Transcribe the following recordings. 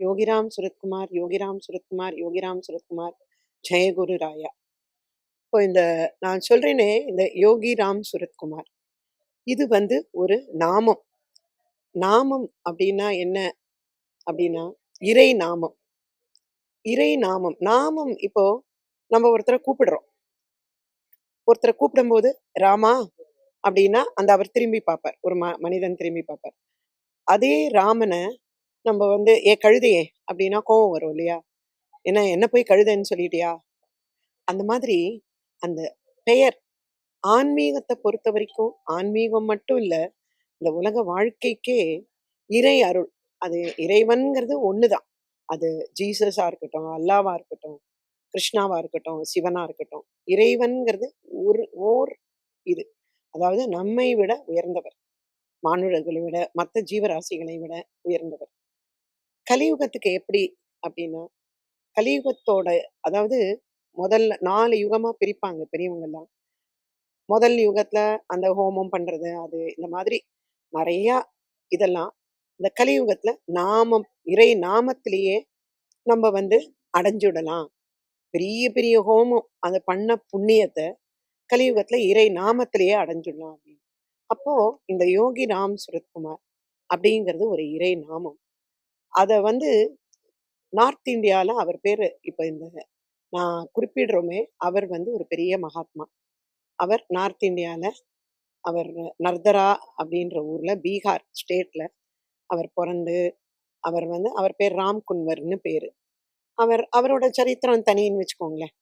யோகிராம் சுரத்குமார் யோகிராம் சுரத்குமார் யோகிராம் சுரத்குமார் ஜெயகுரு ராயா இப்போ இந்த நான் சொல்றேனே இந்த யோகி ராம் சுரத்குமார். இது வந்து ஒரு நாமம். நாமம் அப்படின்னா என்ன? அப்படின்னா இறை நாமம். இறை நாமம். நாமம் இப்போ நம்ம ஒருத்தரை கூப்பிடுறோம். ஒருத்தரை கூப்பிடும்போது ராமா அப்படின்னா அந்த அவர் திரும்பி பார்ப்பார். ஒரு ம மனிதன் திரும்பி பார்ப்பார். அதே ராமனை நம்ம வந்து ஏ கழுதையே! அப்படின்னா கோவம் வரும் இல்லையா? என்ன என்ன போய் கழுதைன்னு சொல்லிட்டியா? அந்த மாதிரி அந்த பெயர் ஆன்மீகத்தை பொறுத்த வரைக்கும் ஆன்மீகம் மட்டும் இல்ல இந்த உலக வாழ்க்கைக்கே இறை அருள். அது இறைவன்கிறது ஒண்ணுதான். அது ஜீசஸா இருக்கட்டும் அல்லாவா இருக்கட்டும் கிருஷ்ணாவா இருக்கட்டும் சிவனா இருக்கட்டும் இறைவன்கிறது ஒரு ஓர் இது. அதாவது நம்மை விட உயர்ந்தவர். மானுடர்களை விட மற்ற ஜீவராசிகளை விட உயர்ந்தவர். கலியுகத்துக்கு எப்படி அப்படின்னா கலியுகத்தோட அதாவது முதல்ல நாலு யுகமா பிரிப்பாங்க பெரியவங்கெல்லாம் முதல் யுகத்துல அந்த ஹோமம் பண்றது அது இந்த மாதிரி நிறைய இதெல்லாம். இந்த கலியுகத்துல நாமம் இறை நாமத்திலேயே நம்ம வந்து அடைஞ்சுடலாம். பெரிய பெரிய ஹோமம். அதை பண்ண புண்ணியத்தை கலியுகத்துல இறை நாமத்திலேயே அடைஞ்சிடலாம் அப்படின்னு. அப்போ இந்த யோகி ராம் சுரத்குமார் அப்படிங்கிறது ஒரு இறை நாமம். அதை வந்து நார்த் இந்தியால அவர் பேரு இப்ப இந்த நான் குறிப்பிடுறோமே அவர் வந்து ஒரு பெரிய மகாத்மா. அவர் நார்த் இந்தியால அவர் நர்தரா அப்படின்ற ஊர்ல பீகார் ஸ்டேட்ல அவர் பிறந்து அவர் வந்து அவர் பேர் ராம் குன்வர்னு பேரு. அவர் அவரோட சரித்திரம் தனின்னு வச்சுக்கோங்களேன்.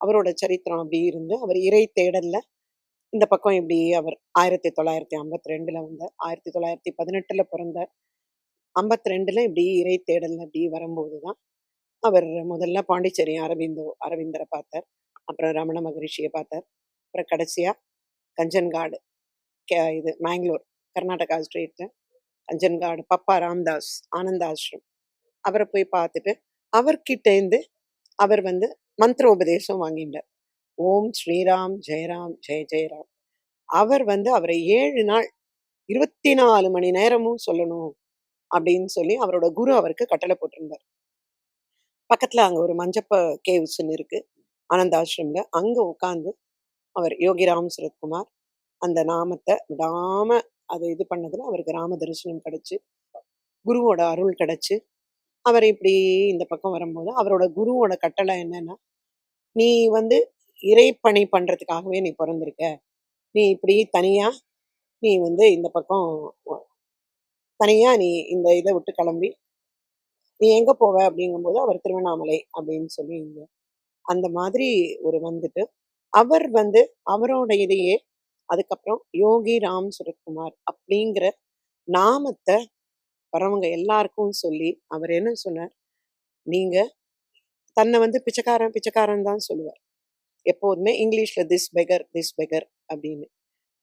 அவரோட சரித்திரம் அப்படி இருந்து அவர் இறை தேடல்ல இந்த பக்கம் இப்படி அவர் ஆயிரத்தி தொள்ளாயிரத்தி ஐம்பத்தி ரெண்டுல வந்தார் ஆயிரத்தி தொள்ளாயிரத்தி பதினெட்டுல பிறந்தார். ஐம்பத்தி ரெண்டுல இப்படி இறை தேடல்ல அப்படி வரும்போதுதான் அவர் முதல்ல பாண்டிச்சேரி அரவிந்தோ அரவிந்தரை பார்த்தார். அப்புறம் ரமண மகரிஷியை பார்த்தார். அப்புறம் கடைசியா கஞ்சன்காடு கே- இது மேங்களூர் கர்நாடகா ஸ்டேட்ல கஞ்சன்காடு பப்பா ராம்தாஸ் ஆனந்தாஸ்ரம் அவரை போய் பார்த்துட்டு அவர்கிட்ட இருந்து அவர் வந்து மந்திரோபதேசம் வாங்கிட்டார். ஓம் ஸ்ரீராம் ஜெயராம் ஜெய ஜெயராம். அவர் வந்து அவரை ஏழு நாள் இருபத்தி நாலு மணி நேரமும் சொல்லணும். அப்படின்னு சொல்லி அவரோட குரு அவருக்கு கட்டளை போட்டிருந்தார். பக்கத்துல அங்க ஒரு மஞ்சப்ப கேவ்ஸ்ன்னு இருக்கு ஆனந்தாசிரம்ல அங்க உட்கார்ந்து அவர் யோகிராம் சுரத்குமார் அந்த நாமத்தை விடாம அதை இது பண்ணதுல அவருக்கு ராம தரிசனம் கிடைச்சு குருவோட அருள் கிடைச்சு அவர் இப்படி இந்த பக்கம் வரும்போது அவரோட குருவோட கட்டளை என்னன்னா நீ வந்து இறைப்பணி பண்றதுக்காகவே நீ பிறந்திருக்க. நீ இப்படி தனியா நீ வந்து இந்த பக்கம் தனியா நீ இந்த இதை விட்டு கிளம்பி நீ எங்க போவ? அப்படிங்கும்போது அவர் திருவண்ணாமலை அப்படின்னு சொல்லி அந்த மாதிரி ஒரு வந்துட்டு அவர் வந்து அவரோட இதையே அதுக்கப்புறம் யோகி ராம் சுரத்குமார் அப்படிங்கிற நாமத்தை வரவங்க எல்லாருக்கும் சொல்லி அவர் என்ன சொன்னார்? நீங்க தன்னை வந்து பிச்சைக்காரன் பிச்சைக்காரன் தான் சொல்லுவார். எப்போதுமே இங்கிலீஷ்ல திஸ் பெகர் திஸ் பெகர் அப்படின்னு.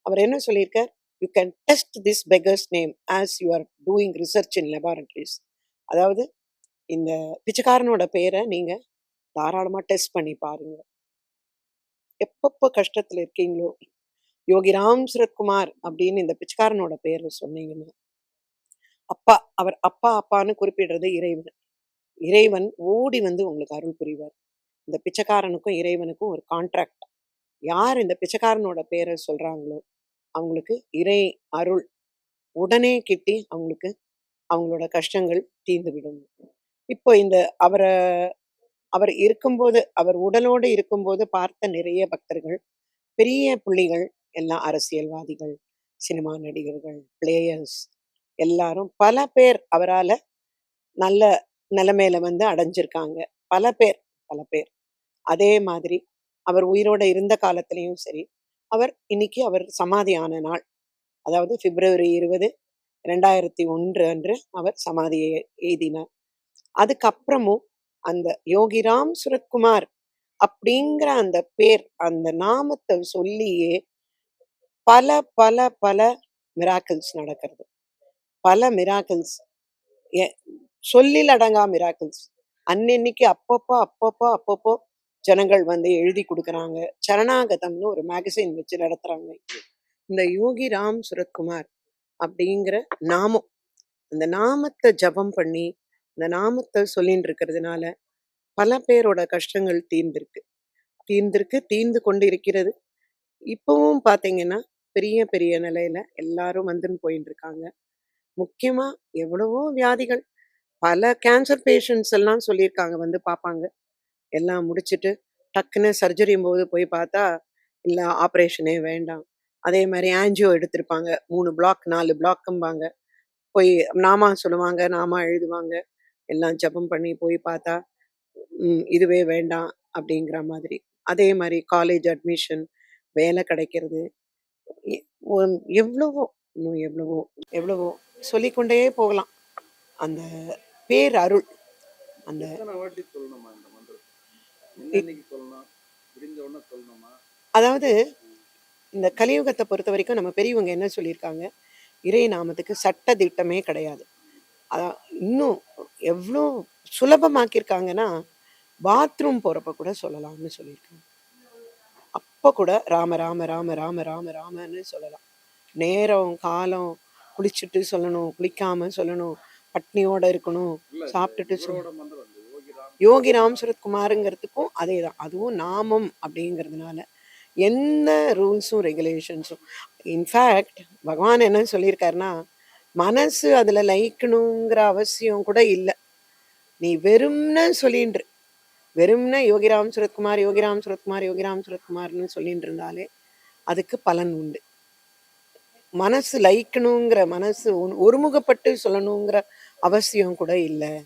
அவர் என்ன சொல்லியிருக்கார்? You can test this beggar's name as you are doing research in laboratories அதாவது இந்த பிச்சைக்காரனோட பேரை நீங்க தாராளமா டெஸ்ட் பண்ணி பாருங்க. எப்பப்போ கஷ்டத்துல இருக்கீங்களோ யோகி ராம் சுரத்குமார் அப்படின்னு இந்த பிச்சைக்காரனோட பேரை சொன்னீங்கன்னா அப்பா அவர் அப்பா அப்பான்னு குறிப்பிடுறது இறைவன். இறைவன் ஓடி வந்து உங்களுக்கு அருள் புரிவார். இந்த பிச்சைக்காரனுக்கும் இறைவனுக்கும் ஒரு கான்ட்ராக்ட் யார் இந்த பிச்சைக்காரனோட பேரை சொல்றாங்களோ அவங்களுக்கு இறை அருள் உடனே கிட்டி அவங்களுக்கு அவங்களோட கஷ்டங்கள் தீர்ந்து விடும் இப்போ இந்த அவரை அவர் இருக்கும்போது அவர் உடலோடு இருக்கும்போது பார்த்த நிறைய பக்தர்கள் பெரிய புள்ளிகள் எல்லாம் அரசியல்வாதிகள் சினிமா நடிகர்கள் பிளேயர்ஸ் எல்லாரும் பல பேர் அவரால நல்ல நிலைமையில வந்து அடைஞ்சிருக்காங்க. பல பேர் பல பேர். அதே மாதிரி அவர் உயிரோட இருந்த காலத்திலையும் சரி அவர் இன்னைக்கு அவர் சமாதியான நாள். அதாவது பிப்ரவரி இருபது ரெண்டாயிரத்தி ஒன்று அன்று அவர் சமாதியை எழுதினார் அதுக்கப்புறமும் அந்த யோகிராம் சுரத்குமார் அப்படிங்கிற அந்த பேர் அந்த நாமத்தை சொல்லியே பல பல பல மிராக்கிள்ஸ் நடக்கிறது. பல மிராக்கிள்ஸ் சொல்லில் அடங்கா மிராக்கிள்ஸ் அன்னன்னைக்கு அப்பப்போ அப்பப்போ அப்பப்போ ஜனங்கள் வந்து எழுதி கொடுக்குறாங்க. சரணாகதம்னு ஒரு மேகசின் வச்சு நடத்துறாங்க இந்த யோகி ராம் சுரத்குமார் அப்படிங்கிற நாமம். அந்த நாமத்தை ஜபம் பண்ணி இந்த நாமத்தை சொல்லின்னு இருக்கிறதுனால பல பேரோட கஷ்டங்கள் தீர்ந்திருக்கு. தீர்ந்திருக்கு தீர்ந்து கொண்டு இருக்கிறது இப்பவும் பார்த்தீங்கன்னா பெரிய பெரிய நிலையில எல்லாரும் வந்துன்னு போயின்னு இருக்காங்க. முக்கியமா எவ்வளவோ வியாதிகள். பல கேன்சர் பேஷண்ட்ஸ் எல்லாம் சொல்லியிருக்காங்க வந்து பார்ப்பாங்க. எல்லாம் முடிச்சிட்டு டக்குன்னு சர்ஜரி போது போய் பார்த்தா இல்லை ஆப்ரேஷனே வேண்டாம். அதே மாதிரி ஆன்ஜியோ எடுத்திருப்பாங்க. மூணு பிளாக் நாலு பிளாக்கும்பாங்க போய் நாமா சொல்லுவாங்க நாமா எழுதுவாங்க. எல்லாம் ஜெபம் பண்ணி போய் பார்த்தா இதுவே வேண்டாம் அப்படிங்கிற மாதிரி. அதே மாதிரி காலேஜ் அட்மிஷன் வேலை கிடைக்கிறது. எவ்வளவோ இன்னும் எவ்வளவோ எவ்வளவோ சொல்லிக்கொண்டே போகலாம். அந்த பேர் அருள் அந்த அதாவது இந்த கலியுகத்தை பொறுத்த வரைக்கும் நம்ம பெரியவங்க என்ன சொல்லியிருக்காங்க? இறை நாமத்துக்கு சட்ட திட்டமே கிடையாது. அதான் இன்னும் எவ்வளோ சுலபமாக்கியிருக்காங்கன்னா பாத்ரூம் போகிறப்ப கூட சொல்லலாம்னு சொல்லியிருக்காங்க. அப்போ கூட ராம ராம ராம ராம ராம ராமன்னு சொல்லலாம். நேரம் காலம் குளிச்சுட்டு சொல்லணும் குளிக்காம சொல்லணும் பட்னியோட இருக்கணும் சாப்பிட்டுட்டு சொல்லணும். யோகி ராம் சரத்குமாருங்கிறதுக்கும் அதே தான் அதுவும் நாமம் அப்படிங்கிறதுனால எந்த ரூல்ஸும் ரெகுலேஷன்ஸும். இன்ஃபேக்ட் பகவான் என்ன சொல்லியிருக்காருன்னா மனசு அதில் லயிக்கணுங்கிற அவசியம் கூட இல்லை. நீ வெறும்னு சொல்லின்று வெறும்னு யோகிராம் சுரத்குமார் யோகிராம் சுரத்குமார் யோகிராம் சுரத்குமார்னு சொல்லிட்டு இருந்தாலே அதுக்கு பலன் உண்டு. மனசு லயிக்கணுங்கிற மனசு ஒன்- ஒருமுகப்பட்டு சொல்லணுங்கிற அவசியம் கூட இல்லை.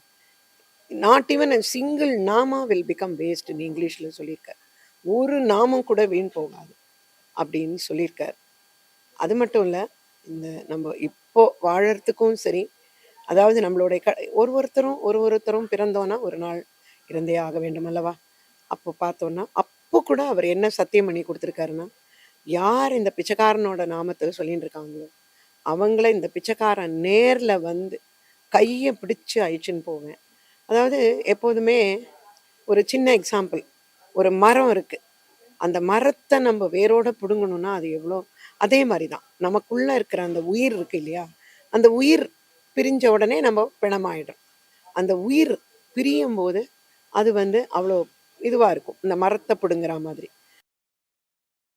Not even single Nama will become waste இங்கிலீஷில் சொல்லியிருக்கார். ஒரு நாமம் கூட வீண் போகாது அப்படின்னு சொல்லியிருக்கார். அது மட்டும் இல்லை இந்த நம்ம இப்போ வாழறதுக்கும் சரி அதாவது நம்மளுடைய க ஒரு ஒருத்தரும் ஒரு ஒருத்தரும் பிறந்தோன்னா ஒரு நாள் இறந்தே ஆக வேண்டும் அல்லவா? அப்போ பார்த்தோன்னா அப்போ கூட அவர் என்ன சத்தியம் பண்ணி கொடுத்துருக்காருன்னா யார் இந்த பிச்சைக்காரனோட நாமத்தை சொல்லிட்டு இருக்காங்களோ அவங்கள இந்த பிச்சைக்காரன் நேரில் வந்து கையை பிடிச்சு அழிச்சுன்னு போவேன். அதாவது எப்போதுமே ஒரு சின்ன எக்ஸாம்பிள் ஒரு மரம் இருக்குது அந்த மரத்தை நம்ம வேரோட பிடுங்கணும்னா அது எவ்வளோ அதே மாதிரி தான் நமக்குள்ளே இருக்கிற அந்த உயிர் இருக்கு இல்லையா? அந்த உயிர் பிரிஞ்ச உடனே நம்ம பிணமாயிடும் அந்த உயிர் பிரியும் போது அது வந்து அவ்வளோ இதுவாக இருக்கும். இந்த மரத்தை பிடுங்குற மாதிரி.